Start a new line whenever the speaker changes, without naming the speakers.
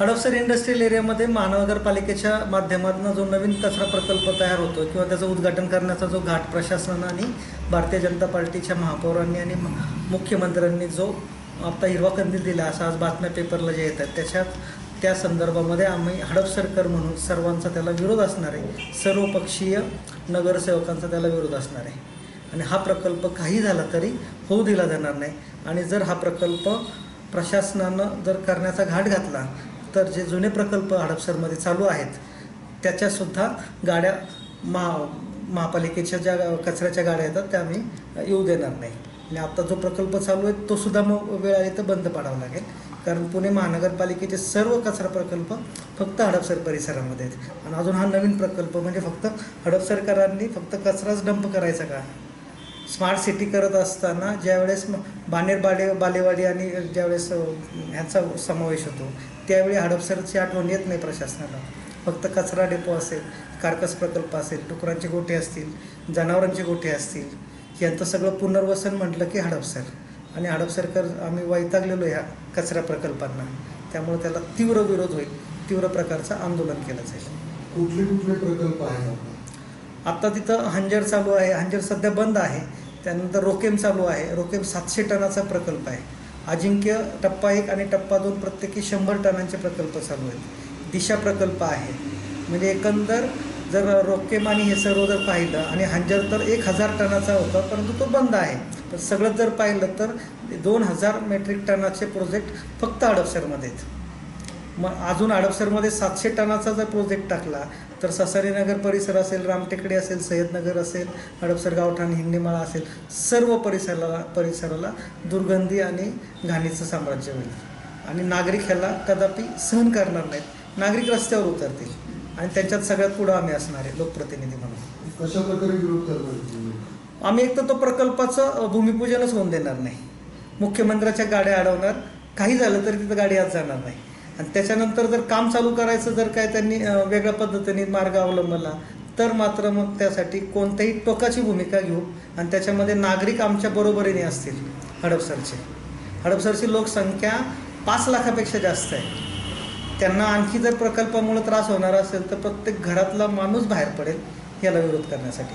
Hadapsar industrial एरियामध्ये महानगरपालिकेच्या माध्यमातून जो नवीन कचरा प्रकल्प तयार होतो किंवा त्याचं उद्घाटन करण्याचा जो घाट प्रशासनानं आणि भारतीय जनता पार्टीच्या महापौरांनी आणि म- मुख्यमंत्र्यांनी जो आता हिरवा कंदील दिला असा आज बातम्या पेपरला जे येतात त्याच्यात त्या संदर्भामध्ये आम्ही हडपसरकर म्हणून सर्वांचा त्याला विरोध असणार आहे. सर्वपक्षीय नगरसेवकांचा त्याला विरोध असणार आहे. आणि हा प्रकल्प काही झाला तरी होऊ दिला जाणार नाही. आणि जर हा प्रकल्प प्रशासनानं जर करण्याचा घाट घातला तर जे जुने प्रकल्प हडपसरमध्ये चालू आहेत त्याच्यासुद्धा गाड्या महा महापालिकेच्या ज्या कचऱ्याच्या गाड्या येतात त्या आम्ही येऊ देणार नाही. आणि आता जो प्रकल्प चालू आहे तो सुद्धा मग वेळ आली तर बंद पाडावा लागेल. कारण पुणे महानगरपालिकेचे सर्व कचरा प्रकल्प फक्त हडपसर परिसरामध्ये आहेत. आणि अजून हा नवीन प्रकल्प म्हणजे फक्त हडपसरकरांनी फक्त कचराच डंप करायचा का? स्मार्ट सिटी करत असताना ज्यावेळेस बानेर बाले बालेवाडी आणि ज्यावेळेस ह्यांचा समावेश होतो त्यावेळी हडपसरची आठवण येत नाही प्रशासनाला. फक्त कचरा डेपो असेल कार्कस प्रकल्प असेल डुकरांचे गोठे असतील जनावरांचे गोठे असतील यांचं सगळं पुनर्वसन म्हटलं की हडपसर. आणि हडपसरकर आम्ही वैतागलेलो ह्या कचरा प्रकल्पांना. त्यामुळे त्याला तीव्र विरोध होईल तीव्र प्रकारचं आंदोलन केलं जाईल.
कुठले कुठले प्रकल्प आहेत
आत्ता तिथं हंजर चालू आहे हंजर सध्या बंद आहे. त्यानंतर रोकेम चालू आहे. रोकेम सातशे टनाचा प्रकल्प आहे. अजिंक्य टप्पा एक आणि टप्पा दोन प्रत्येकी शंभर टनांचे प्रकल्प चालू आहेत. दिशा प्रकल्प आहे. म्हणजे एकंदर जर रोकेम आणि हे सर्व जर पाहिलं आणि हंजर तर एक हजार टनाचा होता परंतु तो बंद आहे. तर सगळं जर पाहिलं तर दोन हजार मेट्रिक टनाचे प्रोजेक्ट फक्त हडपसरमध्ये आहेत. मग अजून हडपसरमध्ये सातशे टनाचा जर प्रोजेक्ट टाकला तर ससारीनगर परिसर असेल रामटेकडे असेल सय्यदनगर असेल हडपसर गावठाण हिंदीमाळा असेल सर्व परिसराला परिसराला दुर्गंधी आणि घाणीचं साम्राज्य होईल आणि नागरिक ह्याला कदापि सहन करणार नाहीत. नागरिक रस्त्यावर उतरतील. आणि त्यांच्यात सगळ्यात पुढं आम्ही असणार आहे लोकप्रतिनिधी म्हणून.
कशा प्रकारे विरोध करणार?
आम्ही एक तर तो प्रकल्पाचं भूमिपूजनच होऊन देणार नाही. मुख्यमंत्र्याच्या गाड्या अडवणार. काही झालं तरी तिथं गाडी आज जाणार नाही. आणि त्याच्यानंतर जर काम चालू करायचं जर काय त्यांनी वेगळ्या पद्धतीने मार्ग अवलंबला तर मात्र मग त्यासाठी कोणत्याही टोकाची भूमिका घेऊ आणि त्याच्यामध्ये नागरिक आमच्या बरोबरीने असतील हडपसरचे हडपसरची लोकसंख्या पाच लाखापेक्षा जास्त आहे. त्यांना आणखी जर प्रकल्पामुळे त्रास होणार असेल तर प्रत्येक घरातला माणूस बाहेर पडेल याला विरोध करण्यासाठी.